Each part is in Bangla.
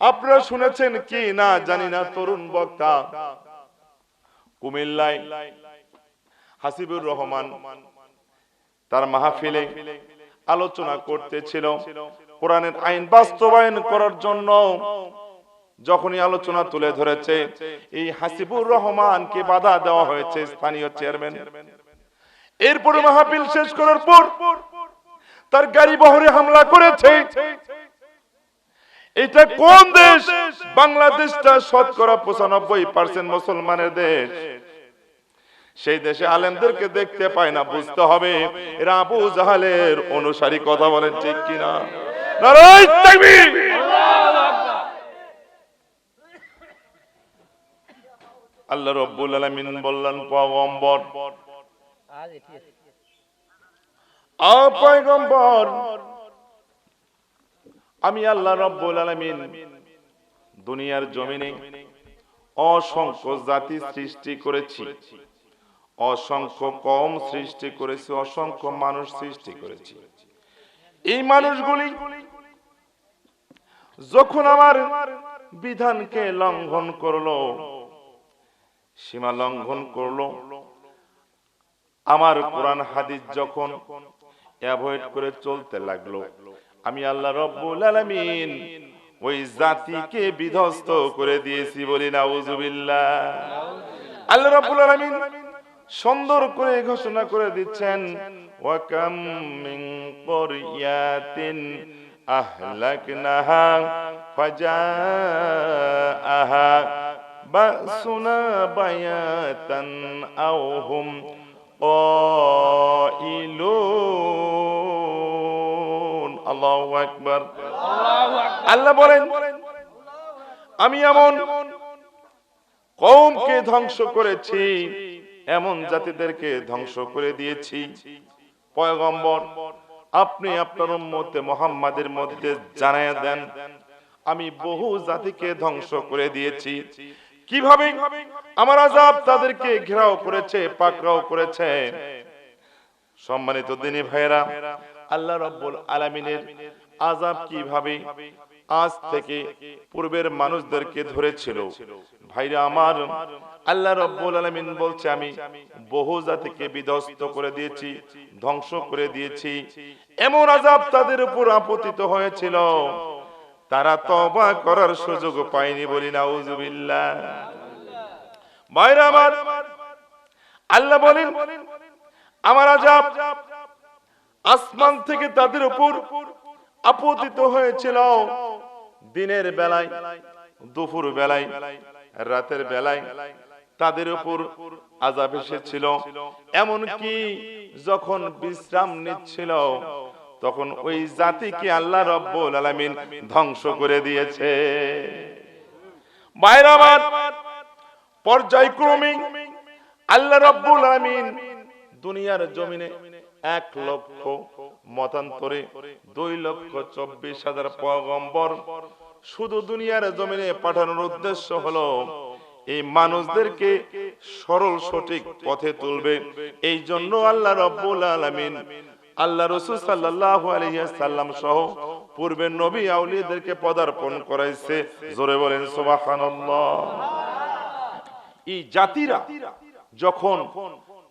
আপনারা শুনেছেন কি না জানি না, তরুণ বক্তা। কুমিল্লায় হাসিবুর রহমান তার মাহফিলে আলোচনা করতেছিল। কোরআনের আইন বাস্তবায়ন করার জন্য যখনই আলোচনা তুলে ধরেছে, এই হাসিবুর রহমানকে বাধা দেওয়া হয়েছে স্থানীয় চেয়ারম্যান। এরপরে মাহফিল শেষ করার পর তার গাড়ি বহরে হামলা করেছে। এটা কোন দেশ? বাংলাদেশটা শতকরা পঁচানব্বই পার্সেন্ট মুসলমানের দেশ। সেই দেশে আলেমদেরকে দেখতে পায় না, বুঝতে হবে। এরা আবু জাহালের অনুসারী, কথা বলেন ঠিক কিনা? আল্লাহ রব্বুল আলামিন বললেন, পয়গম্বর। আজ আ, পয়গম্বর। আমি আল্লাহ রব্বুল আলামিন দুনিয়ার জমিনে অসংখ্য জাতি সৃষ্টি করেছি। অসংখ্য কম সৃষ্টি করেছি, অসংখ্য মানুষ সৃষ্টি করেছি। এই মানুষগুলি যখন আমার বিধানকে লঙ্ঘন করল, সীমা লঙ্ঘন করল, আমার কোরআন হাদিস যখন অ্যাভয়েড করে চলতে লাগল আমি আল্লাহ রব্বুল আলামিন ওই জাতিকে বিধ্বস্ত করে দিয়েছি বলি নাউজুবিল্লাহ আল্লাহ রব্বুল আলামিন সুন্দর করে ঘোষণা করে দিচ্ছেন ওয়াকাম মিন ক্বরিয়াতিন আহলাকনাহা ফাজাআহা বাসুনা বায়াতান আও হুম قائلون আল্লাহু আকবার। আল্লাহ বলেন, আমি এমন কওমকে ধ্বংস করেছি, এমন জাতিদেরকে ধ্বংস করে দিয়েছি। পয়গম্বর, আপনি আপনার উম্মতে মুহাম্মাদের মধ্যে জানায় দেন, আমি বহু জাতিকে ধ্বংস করে দিয়েছি। কীভাবে? আমার আজাব তাদেরকে ঘেরাও করেছে, পাকড়াও করেছে। সম্মানিত দিনী ভাইরা আল্লাহ রব্বুল আলামিনের আজাব কীভাবে আজ থেকে পূর্বের মানুষদেরকে ধরেছিল? ভাইরা আমার, আল্লাহ রব্বুল আলামিন বলছে, আমি বহু জাতিকে বিধ্বস্ত করে দিয়েছি, ধ্বংস করে দিয়েছি। এমন আজাব তাদের উপর আপতিত হয়েছিল। তারা তবা করার সুযোগ পায়নি বলি না উজুবিল্লাহ ভাইরা আমার, আল্লাহ বলেন, আমার আজাব আসমান থেকে তাদের উপর আপতিত হয়েছিল দিনের বেলায়, দুপুর বেলায়, রাতের বেলায় তাদের উপর আজাব এসেছিল। এমন কি যখন বিশ্রাম নিচ্ছিল, তখন ওই জাতিকে আল্লাহ রব্বুল আলামিন ধ্বংস করে দিয়েছে। বাইরে আমার পর্যায়ক্রমে আল্লাহ রব্বুল আলামিন দুনিয়ার জমিনে এক লক্ষ মতান্তরে দুই লক্ষ চব্বিশ হাজার পয়গম্বর শুধু দুনিয়ার জমিনে পাঠানোর উদ্দেশ্য হলো, এই মানুষদেরকে সরল সঠিক পথে তুলবে। এই জন্য আল্লাহ রব্বুল আলামিন, আল্লাহ রসুল সাল্লাহ আলহিয়াল্লাম সহ পূর্বের নবী আউলিয়াদেরকে পদার্পণ করাইছে। জোরে বলেন, সুবহানাল্লাহ। এই জাতিরা যখন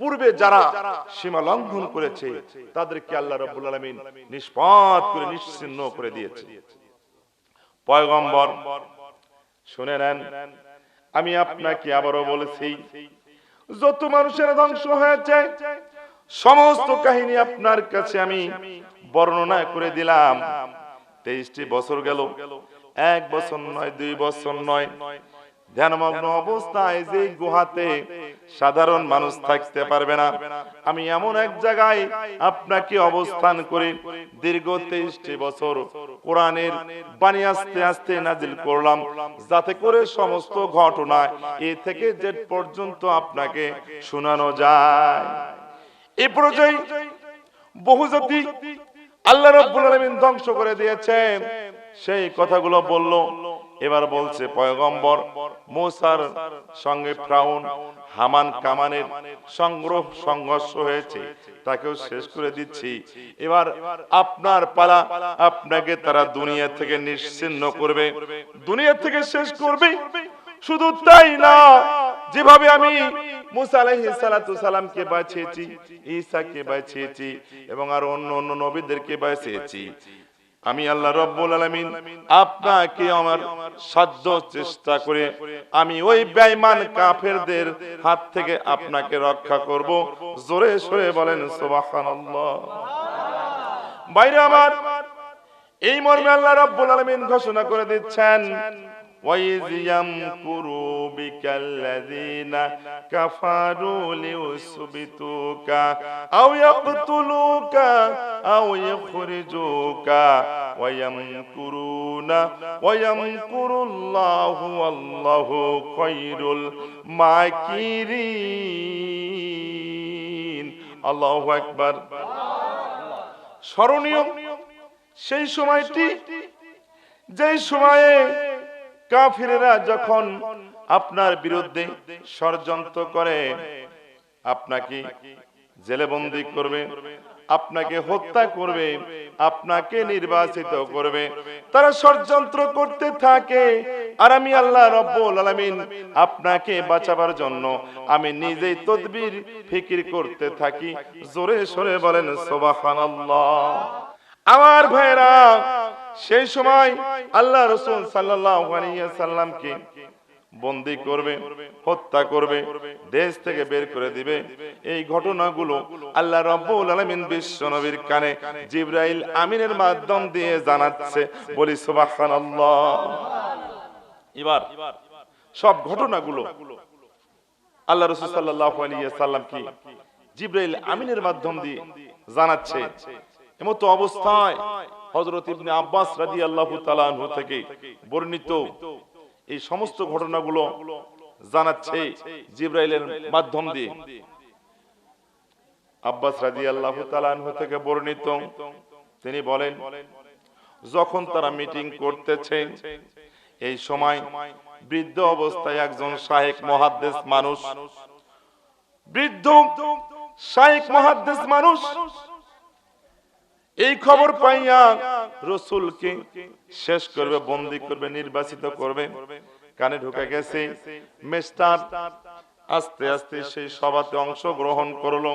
পূর্বে যারা সীমা লঙ্ঘন করেছে, তাদেরকে আল্লাহ রব্বুল আলামিন নিষ্পাত করে নিশ্চিহ্ন করে দিয়েছে। পয়গম্বর, শুনে নেন, আমি আপনাকে আবারও বলেছি, যত মানুষের ধ্বংস হয়েছে, সমস্ত কাহিনী আপনার কাছে আমি বর্ণনা করে দিলাম। তেইশটি বছর গেল, এক বছর নয়, দুই বছর নয়, ধ্যানমগ্ন অবস্থায় যে গুহাতে সাধারণ মানুষ থাকতে পারবে না। আমি এমন এক জায়গায় আপনাকে অবস্থান করে দীর্ঘ তেইশটি বছর কোরআনের বাণী আস্তে আস্তে নাজিল করলাম, যাতে করে সমস্ত ঘটনা এ থেকে জেড পর্যন্ত আপনাকে শোনানো যায়। এ পর্যায়ে বহু জাতি আল্লাহ রাব্বুল আলামিন ধ্বংস করে দিয়েছেন। সেই কথাগুলো বলল এবার বলছে, পয়গম্বর, মোসার সঙ্গে ফ্রাউন, হামান কামানের সংগ্রহ, সংঘর্ষ হয়েছে। তাকেও শেষ করে দিচ্ছি। এবার আপনার পালা আপনাকে তারা দুনিয়া থেকে নিশ্চিন্ন করবে। দুনিয়া থেকে শেষ করবে? শুধু তাই না, যেভাবে আমি মুসা সালামকে বাঁচিয়েছি, ঈসাকে বাঁচিয়েছি এবং আর অন্য অন্য নবীদেরকে বাঁচিয়েছি আমি আল্লাহ রব্বুল আলমিন আপনাকে আমার সাধ্য চেষ্টা করে আমি ওই বেঈমান কাফেরদের হাত থেকে আপনাকে রক্ষা করব। জোরে সরে বলেন, সুবহানাল্লাহ। বাইরে আমার, এই মর্মে আল্লাহ রব্বুল আলমিন ঘোষণা করে দিচ্ছেন وَإِذْ يَمْكُرُ بِكَ الَّذِينَ كَفَرُوا لِيُثْبِتُوكَ أَوْ يَقْتُلُوكَ أَوْ يُخْرِجُوكَ وَيَمْكُرُونَ وَيَمْكُرُ اللَّهُ وَاللَّهُ خَيْرُ الْمَاكِرِينَ আল্লাহু আকবার স্মরণীয় সেই সময়টি যেই সময়ে কাফিরেরা যখন আপনার বিরুদ্ধে ষড়যন্ত্র করে, আপনাকে জেলে বন্দি করবে, আপনাকে হত্যা করবে, আপনাকে নির্বাচিত করবে, তারা ষড়যন্ত্র করতে থাকে। আর আমি আল্লাহ রব্বুল আলামিন আপনাকে বাঁচাবার জন্য আমি নিজেই তদবির, ফিকির করতে থাকি। জোরে সরে বলেন, সুবহানাল্লাহ। আমার ভাইরা সেই সময় আল্লাহ রসুল সাল্লামকে বন্দি করবে, হত্যা করবে, দেশ থেকে বের করে দিবে। এই ঘটনাগুলো আল্লাহ রব্বুল আলামিন বিশ্ব নবীর কানে জিব্রাইল আমিনের মাধ্যম দিয়ে জানাচ্ছে। বলি সুবহানাল্লাহ। এবার সব ঘটনাগুলো আল্লাহ রসুল সাল্লাল্লাহু আলাইহি সাল্লাম কি জিব্রাইল আমিনের মাধ্যম দিয়ে জানাচ্ছে। এমতো অবস্থায় হযরত ইবনে আব্বাস তাআলা আনহু থেকে বর্ণিত এই সমস্ত ঘটনাগুলো জানাচ্ছে জিব্রাইলের মাধ্যম দিয়ে। আব্বাস তাআলা আনহু থেকে বর্ণিত, তিনি বলেন, যখন তারা মিটিং করতেছে, এই সময় বৃদ্ধ অবস্থায় একজন শাহেক মহাদ্দেশ মানুষ, বৃদ্ধ শাহেক মহাদ্দেশ মানুষ এই খবর পাইয়া রসুলকে শেষ করবে বন্দি করবে নির্বাচিত করবে কানে ঢুকে গেছে মেস্টার আস্তে আস্তে সেই সভাতে অংশ গ্রহণ করল।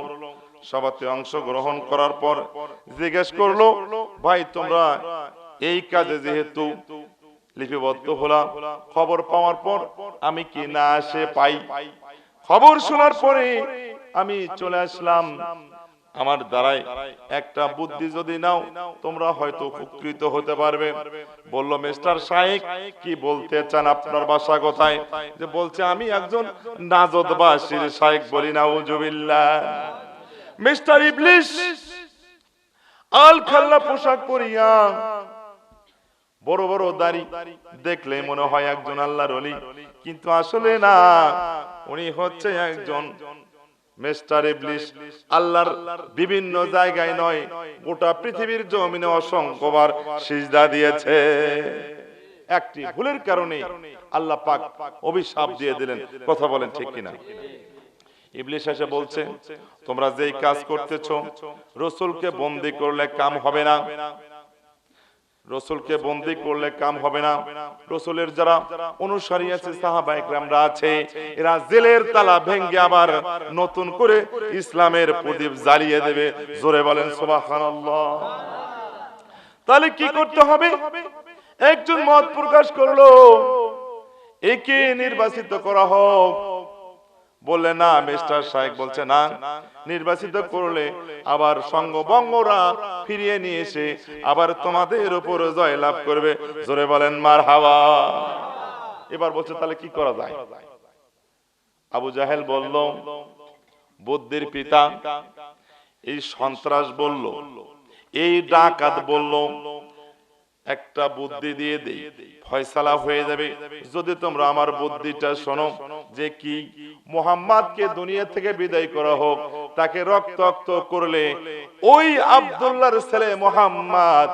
সভাতে অংশ গ্রহণ করার পর জিজ্ঞেস করল ভাই তোমরা এই কাজে যেহেতু লিপিবদ্ধ হলাম খবর পাওয়ার পর আমি কি না আসে পাই? খবর শোনার পরে আমি চলে আসলাম আমার দ্বারাই একটা বুদ্ধি যদি নাও, তোমরা হয়তো উপকৃত হতে পারবে। বলল, মিস্টার শাহেক কি বলতে চান আপনার বাসা কোথায়? যে বলছে, আমি একজন নাজদবাসীর শাহেক বলি না উজুবিল্লাহ মিস্টার ইবলিশ আল খাল্লা পোশাক পরিয়া। বড় বড় দাড়ি দেখলে মনে হয় একজন আল্লাহর অলি কিন্তু আসলে না, উনি হচ্ছে একজন মিস্টার ইবলিশ আল্লাহর বিভিন্ন জায়গায় নয়, গোটা পৃথিবীর জমিনে অসংখ্যবার সিজদা দিয়েছে। একটি ভুলের কারণে আল্লাহ পাক অভিশাপ দিয়ে দিলেন। কথা বলেন ঠিক কিনা? ইবলিশ এসে বলছে, তোমরা যেই কাজ করতেছো, রসুলকে বন্দি করলে কাম হবে না। রসুলকে বন্দি করলে কাম হবে না। রসুলের যারা অনুসারী আছে, সাহাবা একরামরা আছে, এরা জেলের তালা ভেঙ্গে আবার নতুন করে ইসলামের প্রদীপ জ্বালিয়ে দেবে। জোরে বলেন, সুবহানাল্লাহ। তাহলে কি করতে হবে? একজন মত প্রকাশ করল, একে নির্বাচিত করা হোক। বললে না মিস্টার সাহেব বলছে না। নির্বাচিত করলে আবার সঙ্গবঙ্গরা ফিরিয়ে নিয়ে এসে আবার তোমাদের উপর জয় লাভ করবে। জোরে বলেন মার হাওয়া এবার বলছে তাহলে কি করা যায়? আবু জাহেল বলল বুদ্ধির পিতা। এই সন্ত্রাস বলল এই ডাকাত বলল একটা বুদ্ধি দিয়ে দেই। ফয়সালা হয়ে যাবে। যদি তোমরা আমার বুদ্ধিটা শোনো যে কি মোহাম্মদকে দুনিয়া থেকে বিদায় করা হোক, তাকে রক্তাক্ত করলে ওই আব্দুল্লাহর ছেলে মোহাম্মদ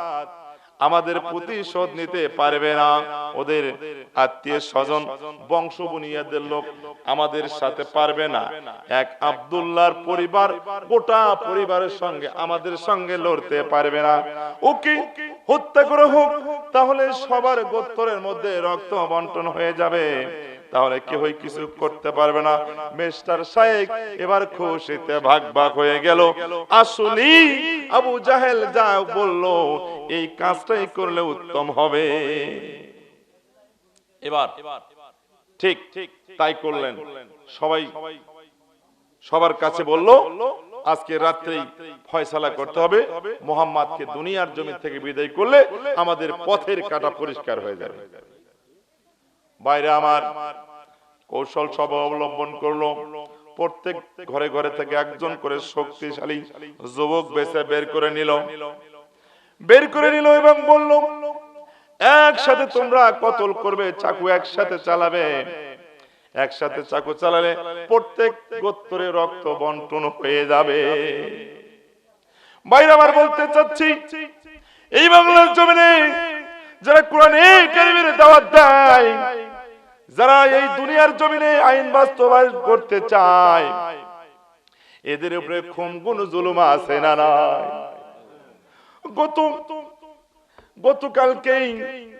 আমাদের প্রতিশোধ নিতে পারবে না। ওদের আত্মীয় স্বজন বংশ বুনিয়াদের লোক আমাদের সাথে পারবে না। এক আব্দুল্লাহর পরিবার গোটা পরিবারের সঙ্গে আমাদের সঙ্গে লড়তে পারবে না। ওকে হত্যা করে হোক তাহলে সবার গোত্তরের মধ্যে রক্ত বন্টন হয়ে যাবে। তাহলে কেউই কিছু করতে পারবে না। মিস্টার শাইক এবার খুশিতে ভাগ ভাগ হয়ে গেল। আসলি আবু জাহেল যা বলল এই কাজটাই করলে উত্তম হবে। এবার ঠিক ঠিক তাই করলেন। সবাই সবার কাছে বলল আজকে রাত্রেই ফয়সালা করতে হবে। মোহাম্মদকে দুনিয়ার জমি থেকে বিদায় করলে আমাদের পথের কাটা পরিষ্কার হয়ে যাবে। বাইরে আমার কৌশল সব অবলম্বন করল। প্রত্যেক ঘরে ঘরে থেকে একজন করে শক্তিশালী যুবক বেছে বের করে নিল। বের করে নিল এবং বলল একসাথে তোমরা কতল করবে চাকু একসাথে চালাবে। একসাথে চাকু চালালে প্রত্যেক গোত্তরে রক্ত বন্টন হয়ে যাবে। বাইরে আবার বলতে চাচ্ছি, এই বাংলার জমিনে যারা কোরআনে দাওয়াত দেয়, যারা এই দুনিয়ার জমিনে আইন বাস্তবায়ন করতে চায়, এদের উপরে খুম কোন জুলুম আছে না নাই? গত গতকালকেই